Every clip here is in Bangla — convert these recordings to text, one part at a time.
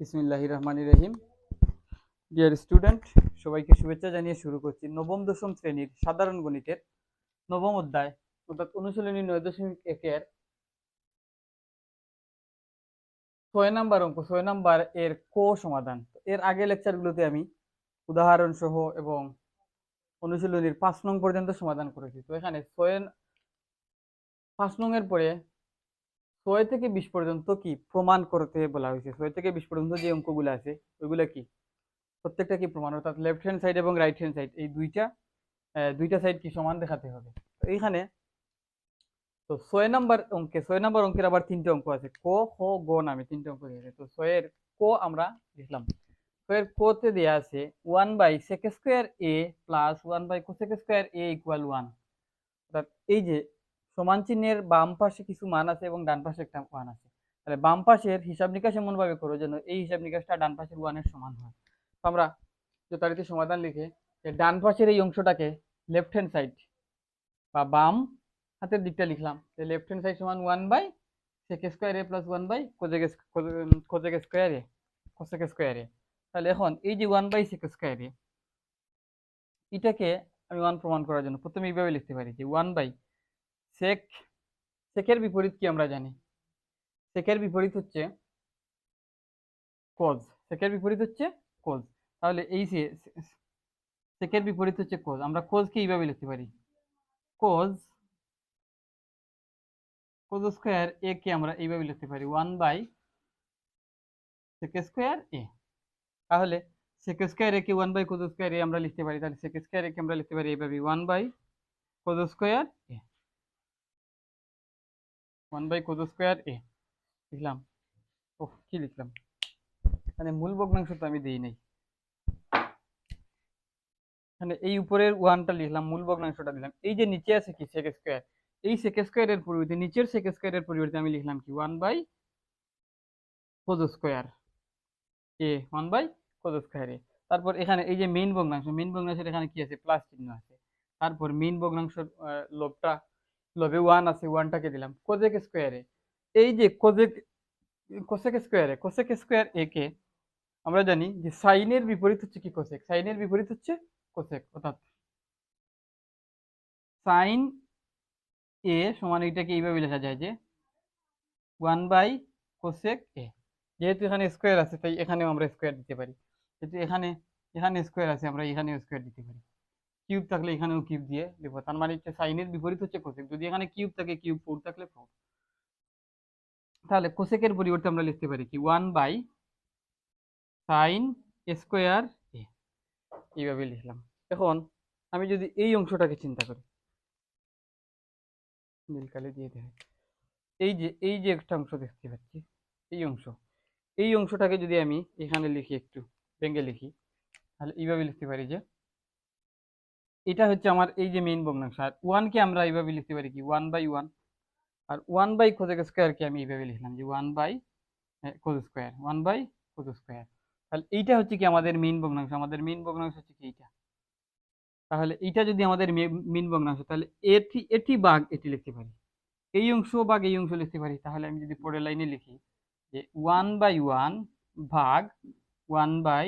বিসমিল্লাহ রহমান রহিম। ডিয়ার স্টুডেন্ট সবাইকে শুভেচ্ছা জানিয়ে শুরু করছি নবম, দশম শ্রেণির সাধারণ গণিতের নবম অধ্যায়, অর্থাৎ অনুশীলনী নয় দশমিক একের ছয় নাম্বার অঙ্ক, ছয় নাম্বার এর কো সমাধান। এর আগে লেকচারগুলোতে আমি উদাহরণ সহ এবং অনুশীলনীর পাঁচ নং পর্যন্ত সমাধান করেছি। তো এখানে ছয় পাঁচ নং এর পরে ছয় থেকে বিশ পর্যন্ত কি প্রমাণ করতে বলা হয়েছে? ছয় থেকে বিশ পর্যন্ত যে অঙ্কগুলো আছে, ওইগুলো কি? প্রত্যেকটা কি প্রমাণ? অর্থাৎ লেফট হ্যান্ড সাইড এবং রাইট হ্যান্ড সাইড এই দুইটা দুইটা সাইড কি সমান দেখাতে হবে? এইখানে তো ছয় নাম্বার অঙ্কে, ছয় নাম্বার অঙ্কের আবার তিনটে অঙ্ক আছে, ক, খ, গ নামে তিনটে অঙ্ক দিয়েছে তো ছয়ের ক আমরা লিখলাম। ছয়ের কোতে দেওয়া আছে one by sec square A plus one by cosec square A equal one অর্থাৎ এই যে সমান চিহ্নের বাম পাশে কিছু মান আছে এবং ডান পাশে একটা মান আছে। তাহলে বাম পাশের হিসাব নিকাশ এমনভাবে করো যেন এই হিসাব নিকাশটা ডান পাশের ওয়ানের সমান হয়। তো আমরা যথারীতি সমাধান লিখে যে ডান পাশের এই অংশটাকে লেফট হ্যান্ড সাইড বা বাম হাতের দিকটা লিখলাম। যে লেফট হ্যান্ড সাইড সমান one by sec square A plus one by cosec cosec square A cosec square A তাহলে এখন এই যে one by sec square A এটাকে আমি ওয়ান প্রমাণ করার জন্য প্রথমে এইভাবে লিখতে পারি যে ওয়ান বাই সেক সেকের বিপরীত কি আমরা জানি? সেকের বিপরীত হচ্ছে কোজ সেকের বিপরীত হচ্ছে কজ তাহলে এই সেকের বিপরীত হচ্ছে কোজ আমরা কোজকে এইভাবে লিখতে পারি? কোজ কোজ স্কোয়ার এ কে আমরা এইভাবে লিখতে পারি? One by sec square A তাহলে sec square A K one by cos square A আমরা লিখতে পারি। তাহলে সেক স্কোয়ার এ কে আমরা লিখতে পারি এইভাবে one by cos square A one by cos square A. লিখলাম। ও কি লিখলাম? মানে মূল ভগ্নাংশ তো আমি দিই নাই। মানে এই উপরের ওয়ানটা লিখলাম, মূল ভগ্নাংশটা দিলাম। এই যে নিচে আছে কি সেক স্কোয়ার এই সেক স্কোয়ারের পরিবর্তে, নিচের সেক স্কোয়ারের পরিবর্তে আমি লিখলাম কি? One by cos square A, one by cos square A. তারপর এখানে এই যে মেইন ভগ্নাংশ মেইন ভগ্নাংশের এখানে কি আছে? প্লাস চিহ্ন আছে। তারপর মেইন ভগ্নাংশের লবটা লবে ওয়ান আছে ওয়ানটাকে দিলাম। কোজেক স্কোয়ারে এই যে কোজেক, কোসেক স্কোয়ারে কোসেক স্কোয়ার এ কে আমরা জানি যে সাইনের বিপরীত হচ্ছে কি কোসেক? সাইনের বিপরীত হচ্ছে কোসেক, অর্থাৎ সাইন এ সমান এটাকে এইভাবে লেখা যায় যে ওয়ান বাই কোসেক এ যেহেতু এখানে স্কোয়ার আছে, তাই এখানেও আমরা স্কোয়ার দিতে পারি। যেহেতু এখানে এখানে স্কোয়ার আছে, আমরা এখানেও স্কোয়ার দিতে পারি। কিউব থাকলে এখানেও কিউব দিয়ে লিখব তার মানে হচ্ছে সাইনের বিপরীত হচ্ছে কোসেক যদি এখানে কিউব থাকে কিউব ফোর থাকলে ফোর তাহলে কোসেকের পরিবর্তে আমরা লিখতে পারি কি? One by sine square A এইভাবে লিখলাম। এখন আমি যদি এই অংশটাকে চিন্তা করি। নীলকালে দিয়ে দেয় এই যে এই যে একটা অংশ দেখতে পাচ্ছি, এই অংশ। এই অংশটাকে যদি আমি এখানে লিখি একটু ভেঙে লিখি, তাহলে এইভাবে লিখতে পারি যে এটা হচ্ছে আমার এই যে মেইন ভগ্নাংশ। আর ওয়ানকে আমরা এইভাবে লিখতে পারি কি? ওয়ান বাই ওয়ান আর ওয়ান বাই কোজেক স্কোয়ারকে আমি এইভাবে লিখলাম যে one by cos square one by cos square তাহলে এইটা হচ্ছে কি আমাদের মেইন ভগ্নাংশ? আমাদের মেইন ভগ্নাংশ হচ্ছে কি এইটা? তাহলে এইটা যদি আমাদের মেইন ভগ্নাংশ, তাহলে এটি এটি বাঘ এটি লিখতে পারি। এই অংশ বাঘ এই অংশ লিখতে পারি। তাহলে আমি যদি পরের লাইনে লিখি যে ওয়ান বাই ওয়ান ভাগ ওয়ান বাই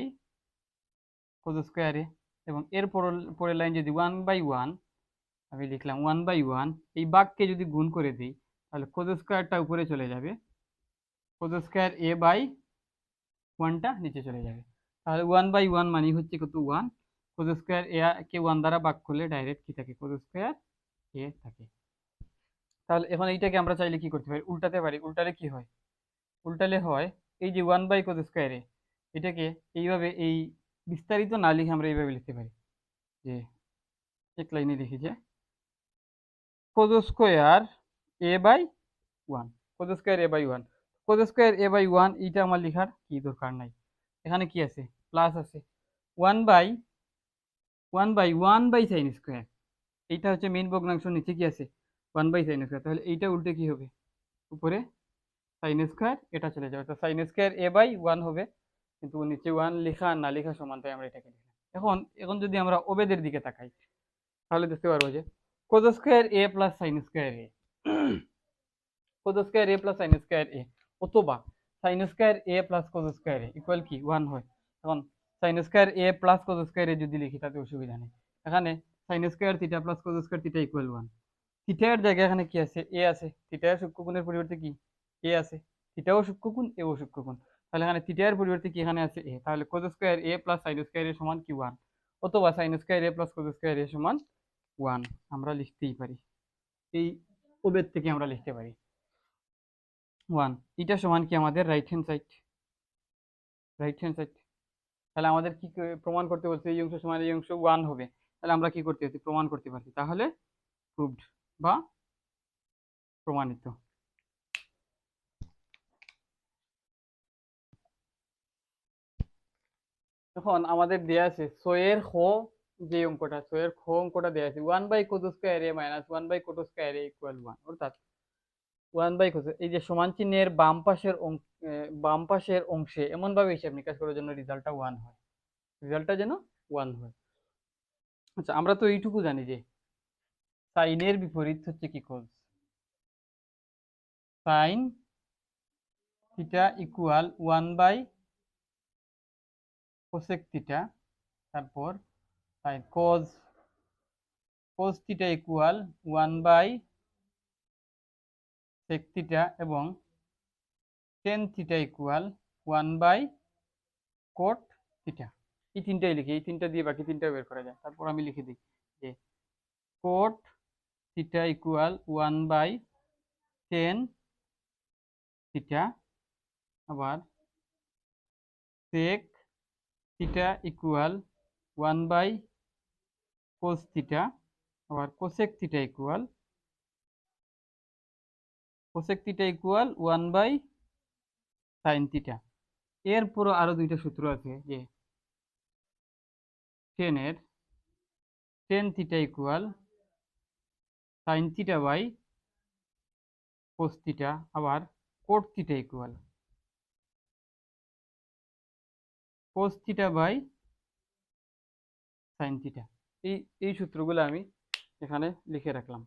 কোজ স্কোয়ারে এবং এর পরের- লাইন যদি ওয়ান বাই ওয়ান আমি লিখলাম ওয়ান বাই ওয়ান এই বাঘকে যদি গুণ করে দিই, তাহলে কোজ স্কোয়ারটা উপরে চলে যাবে। কোজ স্কোয়ার এ বাই ওয়ানটা নিচে চলে যাবে। তাহলে ওয়ান বাই ওয়ান মানে হচ্ছে কত? ওয়ান কোজ স্কোয়ার এ কে ওয়ান দ্বারা ভাগ করলে ডাইরেক্ট কি থাকে? কোজ স্কোয়ার এ থাকে। তাহলে এখন এইটাকে আমরা চাইলে কি করতে পারি? উল্টাতে পারি। উল্টালে কি হয়? উল্টালে হয় এই যে ওয়ান বাই কোজ স্কোয়ারে এটাকে এইভাবে এই বিস্তারিত না লিখে আমরা এইভাবে লিখতে পারি। যে এক লাইনে লিখি যে cos square A by one cos square A by one cos square A by one এইটা আমার লেখার কি দরকার নাই। এখানে কি আছে? প্লাস আছে। One by one by one by sine square এইটা হচ্ছে মেইন ভগ্নাংশ নিচে কি আছে? ওয়ান বাই সাইন স্কোয়ার তাহলে এইটা উল্টে কি হবে? উপরে সাইন স্কোয়ার এটা চলে যাবে। তো sine square A by one হবে। কিন্তু নিচে ওয়ান লেখা না লেখা সমান তাই আমরা এটাকে লিখলাম। এখন এখন যদি আমরা ওবেদের দিকে তাকাই, তাহলে দেখতে পারব যে cos square A plus sine square A. Cos square A plus sine square A অথবা sine square A plus cos square A equal কি? ওয়ান হয়। এখন sine square A plus cos square A যদি লিখি, তাতে অসুবিধা নেই। এখানে sine square theta plus cos square theta equal one থিটার জায়গায় এখানে কি আছে? এ আছে। থিটার সূক্ষ্মকোণের পরিবর্তে কি? এ আছে। থিটাও সূক্ষ্মকোণ এও সূক্ষ্মকোণ। তাহলে এখানে থিটার পরিবর্তে কি এখানে আছে এ তাহলে cos square A plus sine square A সমান কি ওয়ান অথবা sine square A plus cos square A সমান ওয়ান আমরা লিখতেই পারি। এই ওবের থেকে আমরা লিখতে পারি। ওয়ান এটা সমান কি আমাদের right hand side right hand side তাহলে আমাদের কি প্রমাণ করতে বলছে এই অংশ সমান এই অংশ ওয়ান হবে। তাহলে আমরা কি করতে পারছি প্রমাণ করতে পারছি তাহলে প্রুভড বা প্রমাণিত। এখন আমাদের দেয়া আছে ছয়ের খ যে অঙ্কটা, ছয়ের খ অঙ্কটা দেয়া আছে। One by cot square A minus one by cot square A equal one অর্থাৎ ওয়ান বাই কোস এই যে সমান চিহ্নের বাম পাশের বাম পাশের অংশে এমন ভাবে হিসাব নিকাশ করার জন্য রেজাল্টটা ওয়ান হয়। রেজাল্টটা যেন ওয়ান হয়। আচ্ছা আমরা তো এইটুকু জানি যে সাইনের বিপরীত হচ্ছে কি cos sine theta equal one by cosec theta তারপর sine cos cos theta equal one by sec theta এবং tan theta equal one by cot theta এই তিনটাই লিখি, এই তিনটা দিয়ে বাকি তিনটা বের করা যায়। তারপর আমি লিখে দিই যে cot theta equal one by tan theta আবার sec theta equal one by cos theta, আবার cosec theta equal, cosec theta equal one by sine theta. এরপরও আরও দুইটা সূত্র আছে, যে টেনের tan theta equal sine theta by cos theta, আবার cot theta equal. Cos theta by sine theta এই এই সূত্রগুলো আমি এখানে লিখে রাখলাম।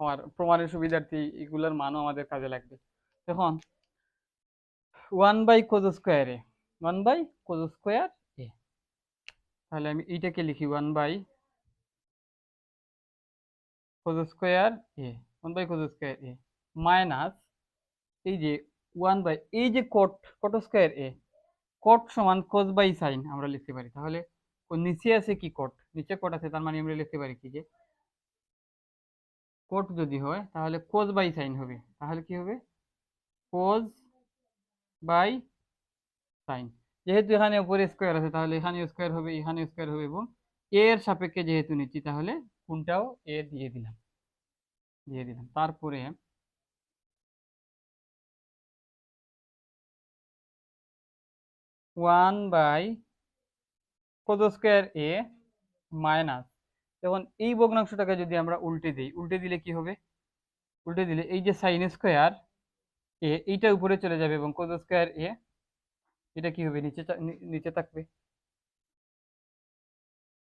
আমার প্রমাণের সুবিধার্থে এগুলোর মানও আমাদের কাজে লাগবে। এখন one by cos square A one by cos square A তাহলে আমি এইটাকে লিখি one by cos square A one by cos square A minus এই যে ওয়ান বাই এই যে cot cot square A cot সমান কোজ বাই সাইন আমরা লিখতে পারি। তাহলে নিচে আছে কি কোট নিচে কোট আছে, তার মানে আমরা লিখতে পারি কি যে কোট যদি হয়, তাহলে কোজ বাই সাইন হবে। তাহলে কি হবে? কোজ বাই সাইন যেহেতু এখানে উপরে স্কোয়ার আছে, তাহলে এখানে স্কোয়ার হবে, এখানে স্কোয়ার হবে এবং এর সাপেক্ষে যেহেতু নিচ্ছি, তাহলে কোনটাও এ দিয়ে দিলাম। দিয়ে দিলাম। তারপরে one by cos square A minus. এখন এই ভগ্নাংশটাকে যদি আমরা উল্টে দিই, উল্টে দিলে কি হবে? উল্টে দিলে এই যে সাইন স্কোয়ার এ এইটা উপরে চলে যাবে এবং কোজ স্কোয়ার এ? এটা কি হবে? নিচে নিচে থাকবে।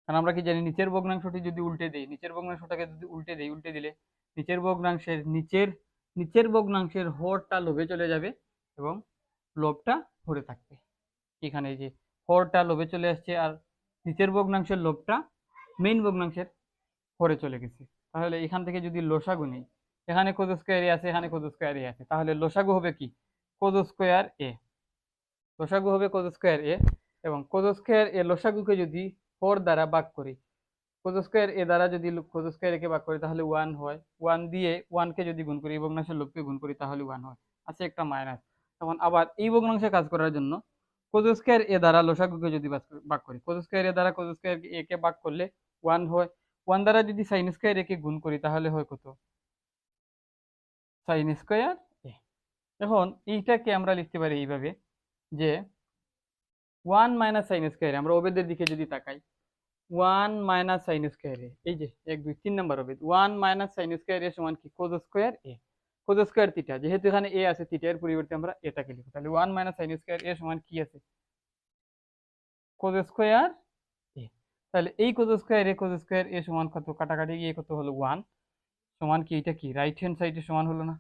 কারণ আমরা কি জানি, নিচের ভগ্নাংশটি যদি উল্টে দিই, নিচের ভগ্নাংশটাকে যদি উল্টে দিই, উল্টে দিলে নিচের ভগ্নাংশের, নিচের নিচের ভগ্নাংশের হরটা লোভে চলে যাবে এবং লোভটা ভরে থাকবে। এখানে যে ফোরটা লোভে চলে আসছে আর নিচের ভগ্নাংশের লোভটা মেইন ভগ্নাংশের হরে চলে গেছে। তাহলে এখান থেকে যদি লসাগু নেই, এখানে কোজ স্কোয়ার আছে, এখানে কোজ স্কোয়ার আছে, তাহলে লোসাগু হবে কি? কোজ স্কোয়ার এ লোসাগু হবে কোজ স্কোয়ার এ এবং কোজ স্কোয়ার এ লোসাগুকে যদি ফোর দ্বারা ভাগ করি কোজ স্কোয়ার এ দ্বারা যদি কোজ স্কোয়ার একে ভাগ করি, তাহলে ওয়ান হয়। ওয়ান দিয়ে ওয়ানকে যদি গুণ করি, এই ভগ্নাংশের লোককে গুণ করি, তাহলে ওয়ান হয়। আছে একটা মাইনাস তখন আবার এই ভগ্নাংশে কাজ করার জন্য কোজ এ দ্বারা লসাগুকে যদি ভাগ করি- কোজ এ দ্বারা কোজ স্কোয়ার একে ভাগ করলে ওয়ান হয়। ওয়ান দ্বারা যদি সাইন স্কোয়ার একে গুণ করি, তাহলে হয় কত? Sine square A. এখন এইটাকে আমরা লিখতে পারি এইভাবে যে ওয়ান মাইনাস সাইন স্কোয়ার আমরা ওবেদের দিকে যদি তাকাই one minus sine square A, এই যে এক, দুই, তিন নম্বর Obed one minus sine square A সমান কি? কোজ স্কোয়ার এ। কোজ স্কোয়ার থিটা যেহেতু এখানে এ আছে থিটা এর পরিবর্তে আমরা এটাকে লিখব। তাহলে one minus sine square A সমান কি আছে? কোজ স্কোয়ার এ তাহলে এই কোজ স্কোয়ার এ কোজ স্কোয়ার এ সমান কত? কাটাকাটি গিয়ে কত হলো ওয়ান সমান কি? এটা কি? রাইট হ্যান্ড সাইডে সমান হলো না?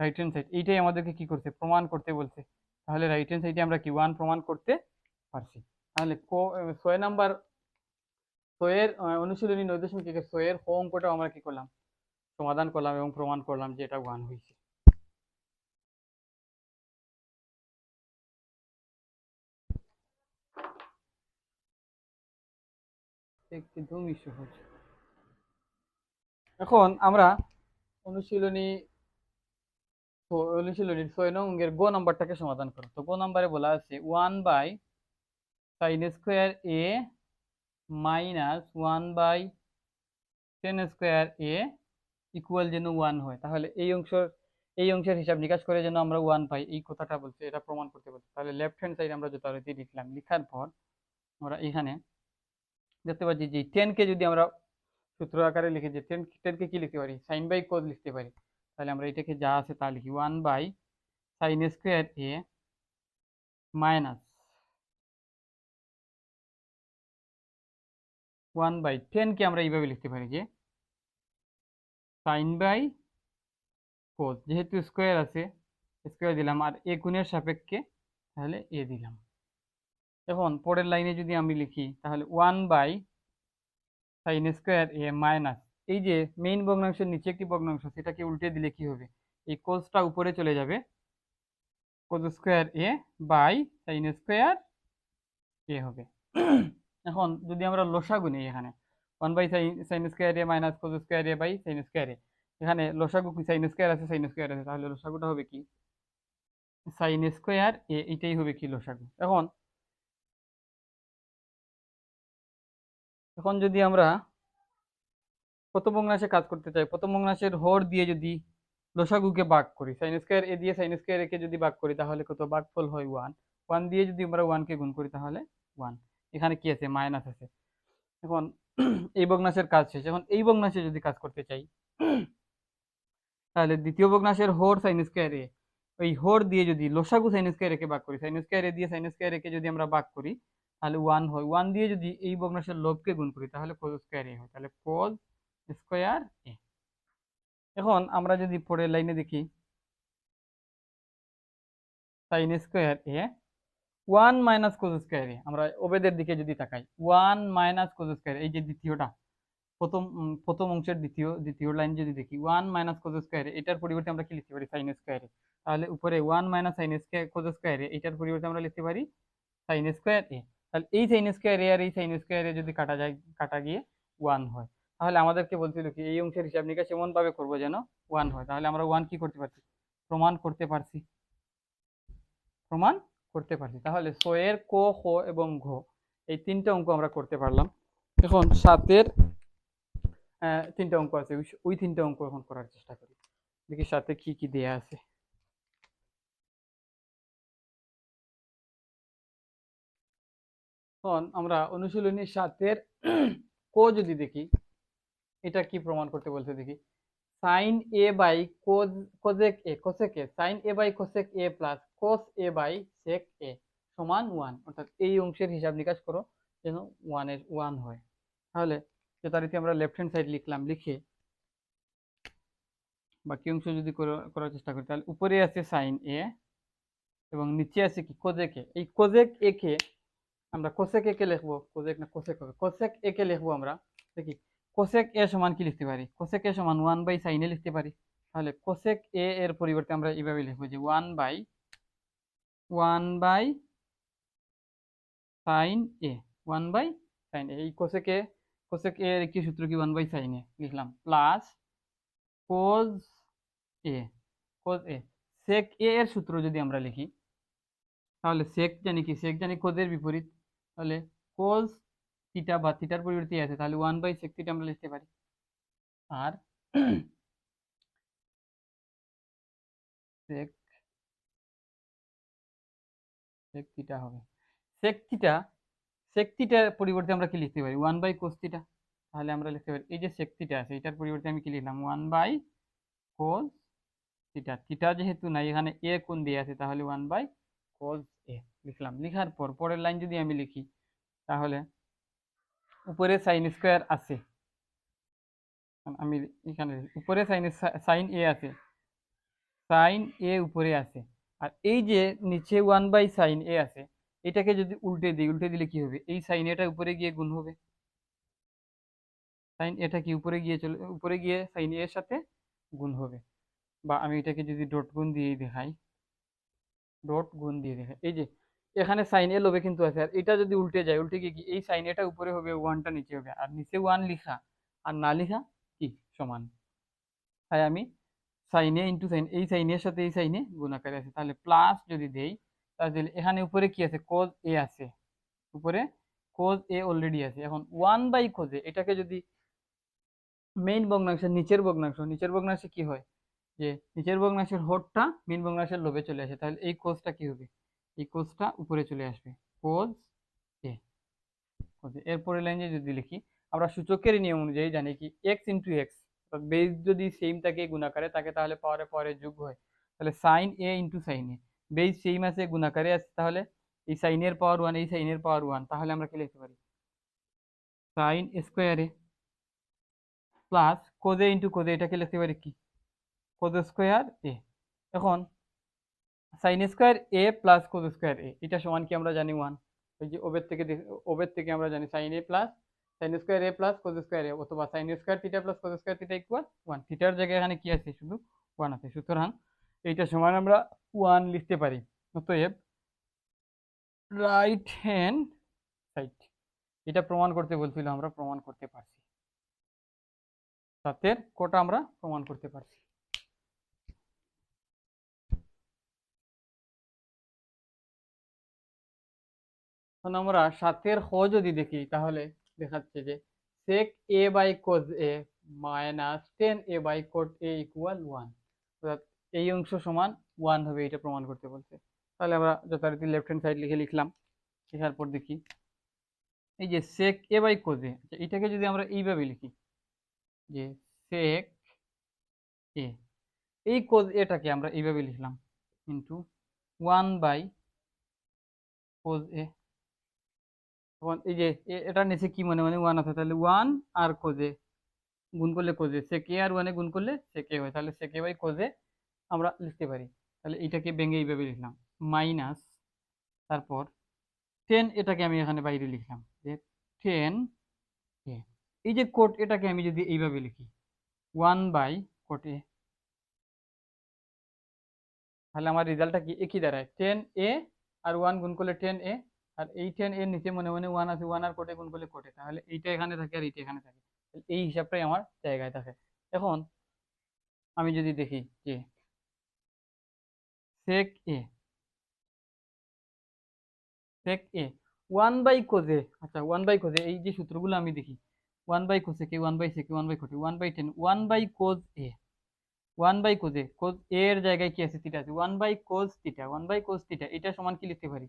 রাইট হ্যান্ড সাইড এইটাই আমাদেরকে কি করছে? প্রমাণ করতে বলছে। তাহলে রাইট হ্যান্ড সাইডে আমরা কি ওয়ান প্রমাণ করতে পারছি? তাহলে ছয় নাম্বার ছয়ের অনুশীলনী নয় দশমিক ছয়ের হ অঙ্কটাও আমরা কি করলাম? সমাধান করলাম এবং প্রমাণ করলাম যে এটা ওয়ান হয়েছে। এখন আমরা অনুশীলনী অনুশীলনীর ছয় নং অঙ্কের গ নাম্বারটাকে সমাধান করো তো গ নাম্বারে বলা আছে one by sine square A minus one by tan square A equal যেন ওয়ান হয়। তাহলে এই অংশের এই অংশের হিসাব নিকাশ করে যেন আমরা ওয়ান পাই, এই কথাটা বলছে, এটা প্রমাণ করতে বলছে। তাহলে লেফট হ্যান্ড সাইড আমরা যথারীতি লিখলাম। লিখার পর আমরা এখানে দেখতে পাচ্ছি যে টেনকে যদি আমরা সূত্র আকারে লিখে যে টেন টেনকে কি লিখতে পারি? সাইন বাই কোজ লিখতে পারি। তাহলে আমরা এটাকে যা আছে তা লিখি। One by sine square A minus one by টেনকে আমরা এইভাবে লিখতে পারি যে সাইন বাই কোজ যেহেতু স্কোয়ার আছে স্কোয়ার দিলাম, আর এ গুণের সাপেক্ষে তাহলে এ দিলাম। এখন পরের লাইনে যদি আমি লিখি, তাহলে one by sine square A minus এই যে মেইন ভগ্নাংশের নিচে একটি ভগ্নাংশ, সেটাকে উল্টে দিলে কি হবে? এই কোজটা উপরে চলে যাবে cos square A by sine square A হবে। এখন যদি আমরা লসাগু নিই এখানে one by sine square A minus cos square A by sine square A এখানে লসাগু কি? সাইন স্কোয়ার আছে সাইন স্কোয়ার আছে। তাহলে লসাগুটা হবে কি? সাইন স্কোয়ার এ এটাই হবে কি লসাগু? এখন এখন যদি আমরা প্রথম ভগ্নাংশে কাজ করতে চাই প্রথম ভগ্নাংশের হর দিয়ে যদি লসাগুকে ভাগ করি সাইন স্কোয়ার এ দিয়ে সাইন স্কোয়ার একে যদি ভাগ করি, তাহলে কত? ভাগফল হয় ওয়ান ওয়ান দিয়ে যদি আমরা ওয়ানকে গুণ করি, তাহলে ওয়ান এখানে কি আছে? মাইনাস আছে। এখন এই ভগ্নাংশের কাজ শেষ। এখন এই ভগ্নাংশে যদি কাজ করতে চাই, তাহলে দ্বিতীয় ভগ্নাংশের হোর সাইন স্কোয়ার ওই হোর দিয়ে যদি লসাগু সাইন স্কোয়ার একে করি সাইন স্কোয়ার দিয়ে সাইন স্কোয়ার একে যদি আমরা ভাগ করি, তাহলে ওয়ান হয়। ওয়ান দিয়ে যদি এই ভগ্নাংশের লবকে গুণ করি, তাহলে কোজ স্কোয়ার এ হয়। তাহলে কোজ স্কোয়ার এ। এখন আমরা যদি পরের লাইনে দেখি sine square A one minus cos square আমরা ওবেদের দিকে যদি তাকাই, ওয়ান মাইনাস কোজ স্কোয়ার এই যে দ্বিতীয়টা, প্রথম প্রথম অংশের দ্বিতীয় দ্বিতীয় লাইন যদি দেখি, ওয়ান মাইনাস কোজ স্কোয়ার এটার পরিবর্তে আমরা কি লিখতে পারি? সাইন স্কোয়ার তাহলে উপরে one minus sine square cos square এটার পরিবর্তে আমরা লিখতে পারি সাইন স্কোয়ার এ। তাহলে এই সাইন স্কোয়ার এ আর এই সাইন স্কোয়ার যদি কাটা যায়, কাটা গিয়ে ওয়ান হয়। তাহলে আমাদেরকে বলছিল কি, এই অংশের হিসাব নিকাশ এমন ভাবে করব যেন ওয়ান হয়। তাহলে আমরা ওয়ান কি করতে পারছি? প্রমাণ করতে পারছি। প্রমাণ করতে পারছি। তাহলে ছয়ের ক, খ এবং ঘ, এই তিনটা অঙ্ক আমরা করতে পারলাম। এখন সাতের তিনটা অঙ্ক আছে, ওই তিনটা অঙ্ক এখন করার চেষ্টা করি। দেখি সাথে কি কি দেয়া আছে। এখন আমরা অনুশীলনী সাতের ক যদি দেখি, এটা কি প্রমাণ করতে বলছে দেখি। Sine A by cos cosec A cosec A sine A by cosec A plus cos A by sec A সমান ওয়ান অর্থাৎ এই অংশের হিসাব নিকাশ করো যেন ওয়ানের ওয়ান হয়। তাহলে যথারীতি আমরা লেফট হ্যান্ড সাইড লিখলাম, লিখে বাকি অংশ যদি করার চেষ্টা করি, তাহলে উপরে আছে সাইন এ এবং নিচে আছে কি? কোজেক এ এই কোজেক এ কে আমরা কোসেক এ কে লিখব? কোজেক না কোসেক হবে। কোসেক এ কে লিখব আমরা? দেখি কোসেক এ সমান কি লিখতে পারি? কোসেক এ সমান ওয়ান বাই সাইন এ লিখতে পারি। তাহলে কোসেক এ এর পরিবর্তে আমরা এইভাবে লিখব যে one by one by sine A one by sine A এই কোসেক কোসেক এর একটি সূত্র কি ওয়ান বাই সাইন এ লিখলাম প্লাস কোজ এ কোজ এ সেক এ এর সূত্র যদি আমরা লিখি, তাহলে সেক জানি কি সেক জানি কোজের বিপরীত, তাহলে কোজ থিটা বা থিটার পরিবর্তে আছে, তাহলে ওয়ান বাই সেক থিটা আমরা লিখতে পারি। আর সেক সেক থিটা হবে। সেক থিটা সেক থিটার পরিবর্তে আমরা কি লিখতে পারি? ওয়ান বাই কোস থিটা তাহলে আমরা লিখতে পারি, এই যে সেক থিটা আছে, এটার পরিবর্তে আমি কি লিখলাম? One by cos theta theta যেহেতু নাই, এখানে এ কোণ দিয়ে আছে? তাহলে ওয়ান বাই কোস এ লিখলাম। লিখার পর, পরের লাইন যদি আমি লিখি, তাহলে উপরে সাইন স্কোয়ার আছে। আমি এখানে, উপরে সাইন সাইন এ আছে। সাইন এ উপরে আছে। আর এই যে নিচে ওয়ান বাই সাইন এ আছে, এটাকে যদি উল্টে দিই, উল্টে দিলে কি হবে? এই সাইন এটা উপরে গিয়ে গুণ হবে। সাইন এটা কি উপরে গিয়ে চলে, উপরে গিয়ে সাইন এর সাথে গুণ হবে। বা আমি এটাকে যদি ডট গুণ দিয়ে দেখাই ডট গুণ দিয়ে দেখাই, এই যে এখানে সাইন এ লোভে কিন্তু আছে। আর এটা যদি উল্টে যায়, উল্টে গিয়ে কি? এই সাইন এটা উপরে হবে ওয়ানটা নিচে হবে। আর নিচে ওয়ান লিখা, আর না লিখা কি? সমান। তাই আমি সাইনে ইন্টু সাইন, এই সাইনের সাথে এই সাইনে গুণ আকারে আছে। তাহলে প্লাস যদি দেই, তাহলে এখানে উপরে কি আছে? কোজ এ আছে। উপরে কোজ এ অলরেডি আছে। এখন ওয়ান বাই কোজে এটাকে যদি মেইন ভগ্নাংশের নিচের ভগ্নাংশ, নিচের ভগ্নাংশে কি হয়? যে নিচের ভগ্নাংশের হরটা মেইন ভগ্নাংশের লোভে চলে আসে। তাহলে এই কোজটা কি হবে? এই কোজটা উপরে চলে আসবে। কোজ এ এরপরে লাইনে যদি লিখি, আমরা সূচকের নিয়ম অনুযায়ী জানি কি এক্স ইন্টু এক্স বেস যদি সেম থাকে গুণাকারে থাকে তাহলে পাওয়ারে পাওয়ারে যোগ হয়। তাহলে sine A into sine A base same আছে গুণাকারে আছে, তাহলে এই সাইনের পাওয়ার ওয়ান এই সাইনের পাওয়ার ওয়ান তাহলে আমরা কি লিখতে পারি? সাইন স্কোয়ারে প্লাস কোজে ইন্টু কোজে এটাকে লিখতে পারি কি? কোজ স্কোয়ার এ এখন sine square A plus cos square A এটা সমান কি আমরা জানি ওয়ান ওই যে ওবের থেকে ওবের থেকে আমরা জানি sine A plus sine square A plus cos square A অথবা sine square theta plus cos square theta equal one থিটার জায়গায় এখানে কি আছে? শুধু ওয়ান আছে। সুতরাং এইটা সমান আমরা ওয়ান লিখতে পারি। অতএব রাইট হ্যান্ড সাইড এটা প্রমাণ করতে বলছিল আমরা, প্রমাণ করতে পারছি। সাতের কোটা আমরা প্রমাণ করতে পারছি? এখন আমরা সাতের হ যদি দেখি, তাহলে দেখাচ্ছে যে sec a by cos a minus tan A by cot a equal one অর্থাৎ এই অংশ সমান ওয়ান হবে, এটা প্রমাণ করতে বলছে। তাহলে আমরা যথারীতি লেফট হ্যান্ড সাইড লিখে লিখলাম। লেখার পর দেখি। এই যে sec a by cos a আচ্ছা এটাকে যদি আমরা এইভাবে লিখি, যে sec a, এই cos এটাকে আমরা এইভাবে লিখলাম ইন্টু ওয়ান বাই a তখন এই যে, এ- এটার নিচে কি মনে মনে? ওয়ান আছে, তাহলে ওয়ান আর কোজে গুণ করলে কোজে সেকে আর ওয়ানে গুণ করলে সেকে হয়। তাহলে সেকে বাই কোজে আমরা লিখতে পারি। তাহলে এইটাকে ভেঙে এইভাবে লিখলাম। মাইনাস তারপর টেন এটাকে আমি এখানে বাইরে লিখলাম। যে টেন এই যে কোট এটাকে আমি যদি এইভাবে লিখি ওয়ান বাই কোট তাহলে আমার রেজাল্টটা কি? একই দাঁড়ায়। টেন এ আর ওয়ান গুণ করলে টেন এ আর এই এর নিচে মনে মনে ওয়ান আছে ওয়ান আর কোটে গুণ করলে কোটে তাহলে এইটা এখানে থাকে আর এইটা এখানে থাকে এই হিসাবটাই আমার জায়গায় থাকে এখন আমি যদি দেখি যে sec A sec A one by কোজে আচ্ছা ওয়ান বাই কোজে এই যে সূত্রগুলো আমি দেখি one by cosec one by sec A one by cot A one by tan one by cos A one by কোজে কোজ এর জায়গায় কি আছে থিটা আছে one by cos theta one by cos theta এটা সমান কি লিখতে পারি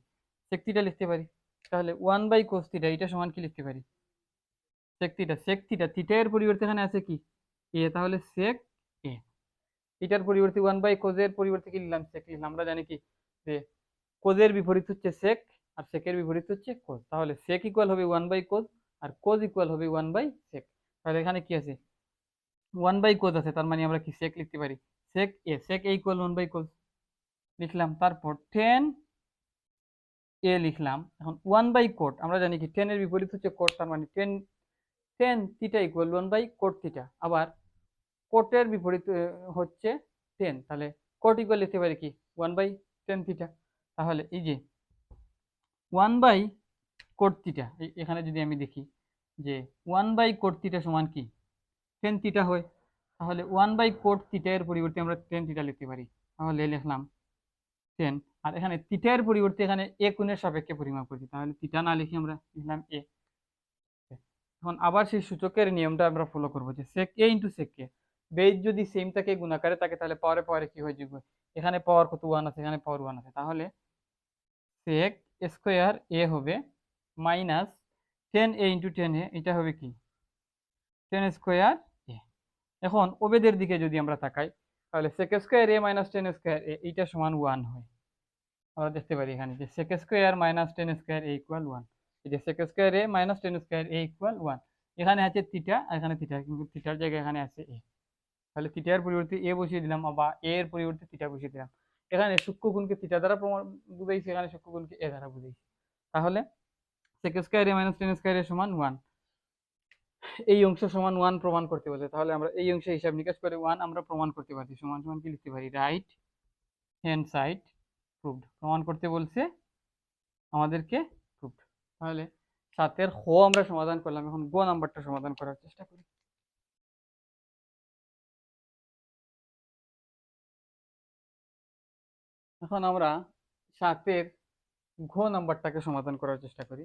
সেক থিটা লিখতে পারি। তাহলে ওয়ান বাই কোস থিটা এটা সমান কি লিখতে পারি? থিটা সেক থিটা এর পরিবর্তে এখানে আছে কি? এ তাহলে সেক এ এটার পরিবর্তে ওয়ান বাই কোজের পরিবর্তে কি লিখলাম? সেক লিখলাম। আমরা জানি কি? যে কোজের বিপরীত হচ্ছে সেক আর সেকের বিপরীত হচ্ছে কোজ তাহলে সেক ইকুয়াল হবে ওয়ান বাই কোজ আর কোজ ইকুয়াল হবে ওয়ান বাই সেক তাহলে এখানে কি আছে? ওয়ান বাই কোজ আছে, তার মানে আমরা কি সেক লিখতে পারি? Sec A sec A equal one by cos লিখলাম। তারপর টেন এ লিখলাম। এখন ওয়ান বাই কোট আমরা জানি কি টেনের বিপরীত হচ্ছে কোট তার মানে tan tan theta equal one by cot theta আবার কোটের বিপরীত হচ্ছে টেন তাহলে কোট ইকুয়াল লিখতে পারি কি? ওয়ান বাই টেন থিটা তাহলে এই যে ওয়ান বাই কোট থিটা এখানে যদি আমি দেখি যে ওয়ান বাই কোট থিটা সমান কি? টেন থিটা হয়। তাহলে ওয়ান বাই কোট থিটা এর পরিবর্তে আমরা টেন থিটা লিখতে পারি। তাহলে লিখলাম টেন। আর এখানে থিটার পরিবর্তে এখানে এ কোণের সাপেক্ষে পরিমাপ করছি। তাহলে থিটা না লিখে আমরা লিখলাম এ এখন আবার সেই সূচকের নিয়মটা আমরা ফলো করব যে সেক এ ইন্টু সেক কে বেজ যদি সেম থাকে, গুণাকারে থাকে, তাহলে পাওয়ারে পাওয়ারে কি হয় যোগ এখানে পাওয়ার কত? ওয়ান আছে, এখানে পাওয়ার ওয়ান আছে। তাহলে সেক স্কোয়ার এ হবে minus tan A into tan A এটা হবে কি? টেন স্কোয়ার এ এখন ওবেদের দিকে যদি আমরা তাকাই তাহলে sec square A minus tan square A এইটা সমান ওয়ান হয়। আমরা দেখতে পারি এখানে যে sec square minus tan square A equal one এই যে sec square A minus tan square A equal one এখানে আছে থিটা আর এখানে থিটা কিন্তু থিটার জায়গায় এখানে আছে এ তাহলে থিটার পরিবর্তে এ বসিয়ে দিলাম, বা এ এর পরিবর্তে থিটা বসিয়ে দিলাম। এখানে সূক্ষ্ম গুণকে থিটা দ্বারা প্রমাণ বুঝাইছি, এখানে সূক্ষ্ম গুণকে এ দ্বারা বুঝাইছি। তাহলে sec square A minus tan square A সমান ওয়ান এই অংশ সমান ওয়ান প্রমাণ করতে বলছে তাহলে আমরা এই অংশে হিসাব নিকাশ করে ওয়ান আমরা প্রমাণ করতে পারছি সমান সমান কি লিখতে পারি? রাইট হ্যান্ড সাইড প্রুভড প্রমাণ করতে বলছে, আমাদেরকে প্রুভড তাহলে সাতের হ আমরা সমাধান করলাম। এখন গ নাম্বারটা সমাধান করার চেষ্টা করি। এখন আমরা সাতের ঘ নাম্বারটাকে সমাধান করার চেষ্টা করি।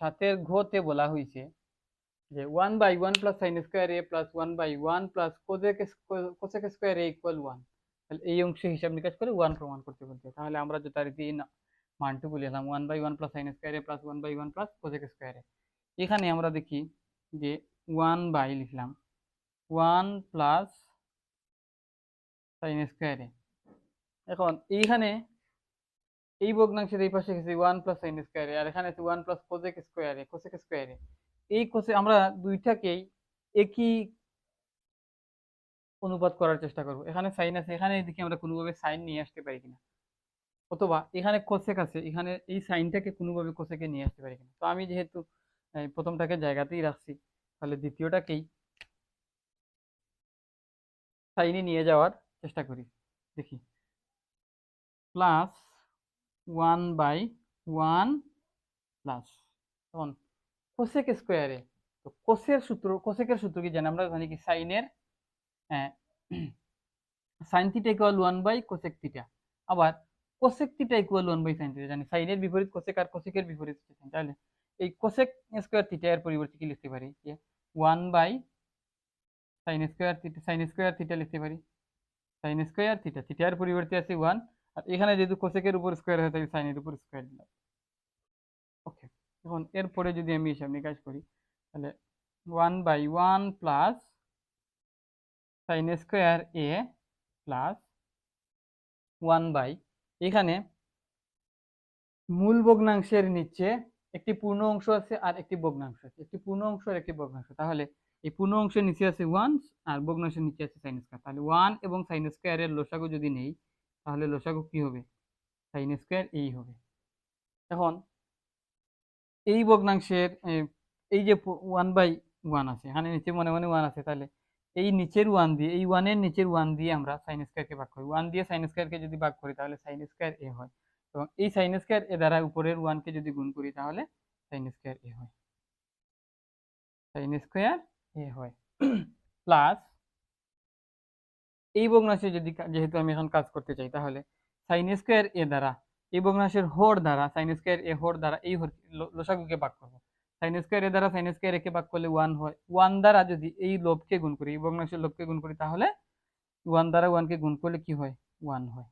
সাতের ঘতে বলা হয়েছে যে one by one plus sine square A plus one by one plus cosec cosec square A equal one তাহলে এই অংশে হিসাব নিকাশ করে ওয়ান প্রমাণ করতে বলতে তাহলে আমরা যথারীতি মানটুকু লিখলাম one by one plus sine square A plus one by one plus cosec square A এখানে আমরা দেখি যে ওয়ান বাই লিখলাম one plus sine square A এখন এইখানে এই ভগ্নাংশের এই পাশে গেছে ওয়ান প্লাস সাইন স্কোয়ারে আর এখানে আছে ওয়ান প্লাস কোজেক স্কোয়ারে কোসেক স্কোয়ারে এই কোষে আমরা দুইটাকেই একই অনুপাত করার চেষ্টা করব। এখানে সাইন আছে, এখানে দেখি আমরা কোনোভাবে সাইন নিয়ে আসতে পারি কিনা? অথবা এখানে কোসেক আছে, এখানে এই সাইনটাকে কোনোভাবে কোসেকে নিয়ে আসতে পারি কিনা? তো আমি যেহেতু প্রথমটাকে জায়গাতেই রাখছি, তাহলে দ্বিতীয়টাকেই সাইনে নিয়ে যাওয়ার চেষ্টা করি। দেখি। Plus one by one plus cosec স্কোয়ারে। তো কোসের সূত্র, কোসেকের সূত্র কি জানি আমরা? জানি কি সাইনের sine theta equal one by cosec theta. আবার cosec theta equal one by sine theta, জানি সাইনের বিপরীত কোসেক আর কোসেকের বিপরীত তাহলে এই কোসেক স্কোয়ার থিটা এর পরিবর্তে কি লিখতে পারি? যে one by sine square theta, sine square theta লিখতে পারি। সাইন স্কোয়ার থিটা থিটার পরিবর্তে আছে ওয়ান আর এখানে যেহেতু কোসেকের উপর স্কোয়ার হয় তাহলে সাইনের উপর স্কোয়ার দিলাম। এখন এরপরে যদি আমি হিসাব নিকাশ করি, তাহলে one by one plus sine square A plus one by এখানে মূল ভগ্নাংশের নিচে একটি পূর্ণ অংশ আছে আর একটি ভগ্নাংশ আছে। একটি পূর্ণ অংশ আর একটি ভগ্নাংশ। তাহলে এই পূর্ণ অংশের নিচে আছে ওয়ান আর ভগ্নাংশের নিচে আছে সাইন স্কোয়ার তাহলে ওয়ান এবং সাইন স্কোয়ারের লসাগু যদি নেই, তাহলে লসাগু কি হবে? সাইন স্কোয়ার এই হবে। এখন এই ভগ্নাংশের এই যে ওয়ান বাই ওয়ান আছে, এখানে নিচে মনে মনে ওয়ান আছে, তাহলে এই নিচের ওয়ান দিয়ে, এই ওয়ানের নিচের ওয়ান দিয়ে আমরা সাইন স্কোয়ারকে ভাগ করি। ওয়ান দিয়ে সাইন স্কোয়ারকে যদি ভাগ করি, তাহলে সাইন স্কোয়ার এ হয়। এবং এই সাইন স্কোয়ার এ দ্বারা উপরের ওয়ানকে যদি গুণ করি, তাহলে সাইন স্কোয়ার এ হয়। সাইন স্কোয়ার এ হয়। প্লাস এই ভগ্নাংশে যদি যেহেতু আমি এখন কাজ করতে চাই, তাহলে সাইন স্কোয়ার এ দ্বারা এই ভগ্নাংশের হর দ্বারা সাইন স্কোয়ার এ হর দ্বারা এই হর লসাগুকে ভাগ করব। সাইন স্কোয়ার এ দ্বারা সাইন স্কোয়ার একে ভাগ করলে ওয়ান হয়। ওয়ান দ্বারা যদি এই লবকে গুণ করি এই ভগ্নাংশের লবকে গুণ করি, তাহলে ওয়ান দ্বারা ওয়ানকে গুণ করলে কি হয়? ওয়ান হয়।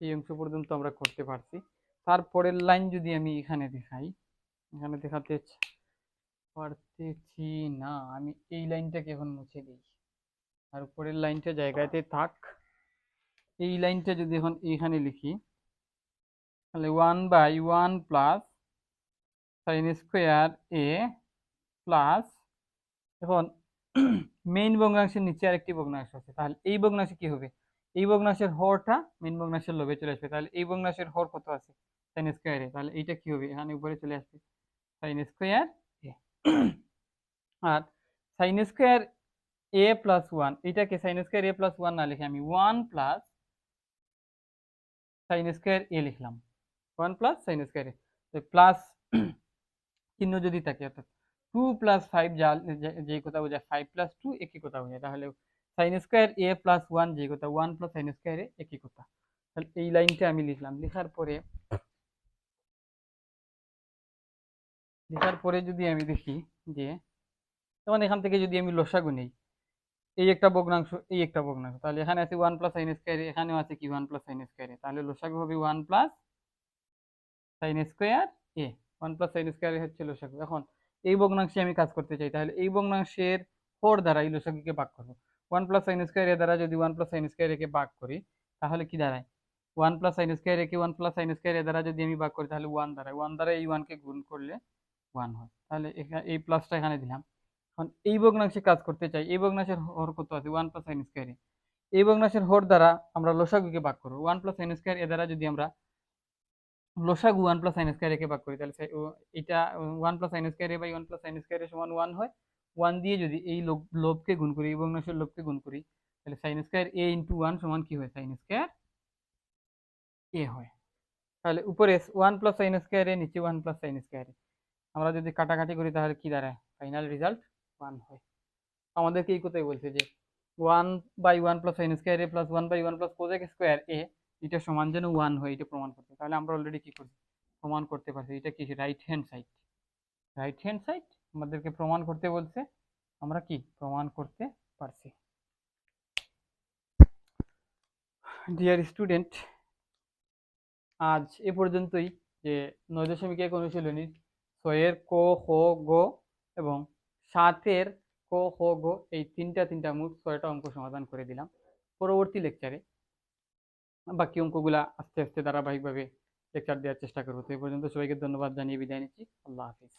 এই অংশ পর্যন্ত আমরা করতে পারছি। তারপরের লাইন যদি আমি এখানে দেখাই, এখানে দেখাতে পারতেছি না। আমি এই লাইনটাকে এখন মুছে দিই। আর উপরের লাইনটা জায়গাতে থাক। এই লাইনটা যদি এখন এইখানে লিখি তাহলে one by one plus sine square A plus এখন মেইন ভগ্নাংশের নিচে আরেকটি ভগ্নাংশ আছে। তাহলে এই ভগ্নাংশে কি হবে? এই ভগ্নাংশের হরটা মেইন ভগ্নাংশের লোভে চলে আসবে। তাহলে এই ভগ্নাংশের হর কত আছে? সাইন স্কোয়ারে তাহলে এইটা কি হবে? এখানে উপরে চলে আসবে sine square A R sine square A plus one এইটাকে sine square A plus one না লিখে আমি one plus sine square A লিখলাম। One plus sine square A. Plus চিহ্ন যদি থাকে, অর্থাৎ টু প্লাস ফাইভ যা, যে- কথা বোঝায় ফাইভ প্লাস টু একই কথা বোঝায় তাহলে sine square A plus one যে কথা ওয়ান প্লাস সাইন স্কোয়ার একই কথা। তাহলে এই লাইনটা আমি লিখলাম। লেখার পরে লেখার পরে যদি আমি দেখি যে, যেমন এখান থেকে যদি আমি লসাগু নেই, এই একটা ভগ্নাংশ, এই একটা ভগ্নাংশ, তাহলে এখানে আছে ওয়ান প্লাস সাইন স্কোয়ার এখানেও আছে কি ওয়ান প্লাস সাইন স্কোয়ার তাহলে লসাগু হবে one plus sine square A one plus sine square হচ্ছে লসাগু। এখন, এই ভগ্নাংশে আমি কাজ করতে চাই, তাহলে এই ভগ্নাংশের ফোর দ্বারা এই লসাগুকে ভাগ করব। ওয়ান প্লাস সাইন স্কোয়ার এর দ্বারা যদি ওয়ান প্লাস সাইন স্কোয়ার একে ভাগ করি, তাহলে কি দাঁড়ায়? ওয়ান প্লাস সাইন স্কোয়ার একে ওয়ান প্লাস সাইন স্কোয়ার এর দ্বারা যদি আমি ভাগ করি, তাহলে ওয়ান দাঁড়ায়। ওয়ান দ্বারা এই ওয়ানকে গুণ করলে ওয়ান হয়। তাহলে এখানে এই প্লাসটা এখানে দিলাম। এখন, এই ভগ্নাংশে কাজ করতে চাই, এই ভগ্নাংশের হর কত আছে? ওয়ান প্লাস সাইন স্কোয়ারে এই ভগ্নাংশের হর দ্বারা আমরা লসাগুকে ভাগ করব। One plus sine square A দ্বারা যদি আমরা লসাগু ওয়ান প্লাস সাইন স্কোয়ার একে ভাগ করি? তাহলে এটা one plus sine square by one plus sine square সমান ওয়ান হয়। ওয়ান দিয়ে যদি এই লোভ, লোভকে গুণ করি, এই ভগ্নাংশের লোভকে গুণ করি, তাহলে sine square A into one সমান কি হয়? সাইন স্কোয়ার এ হয়। তাহলে উপরে one plus sine square A নিচে ওয়ান প্লাস সাইন স্কোয়ার। আমরা যদি কাটাকাটি করি, তাহলে কি দাঁড়ায়? ফাইনাল রেজাল্ট ওয়ান হয়। আমাদেরকে এই কথাই বলছে যে, one by one plus sine square A plus one by one plus cosec square A এটা সমান যেন ওয়ান হয়, এটা প্রমাণ করতে। তাহলে আমরা অলরেডি কি করছি? প্রমাণ করতে পারছি। এটা কি? Right hand side right hand side আমাদেরকে প্রমাণ করতে বলছে। আমরা কি? প্রমাণ করতে পারছি। ডিয়ার স্টুডেন্ট আজ এ পর্যন্তই যে নয় দশমিক এক অনুশীলনীর ছয়ের ক খ গ এবং সাতের ক খ গ এই তিনটা তিনটা মোট ছয়টা অঙ্ক সমাধান করে দিলাম। পরবর্তী লেকচারে বাকি অঙ্কগুলা আস্তে আস্তে ধারাবাহিকভাবে লেকচার দেওয়ার চেষ্টা করব। তো এই পর্যন্ত সবাইকে ধন্যবাদ জানিয়ে বিদায় নিচ্ছি। আল্লাহ হাফিজ।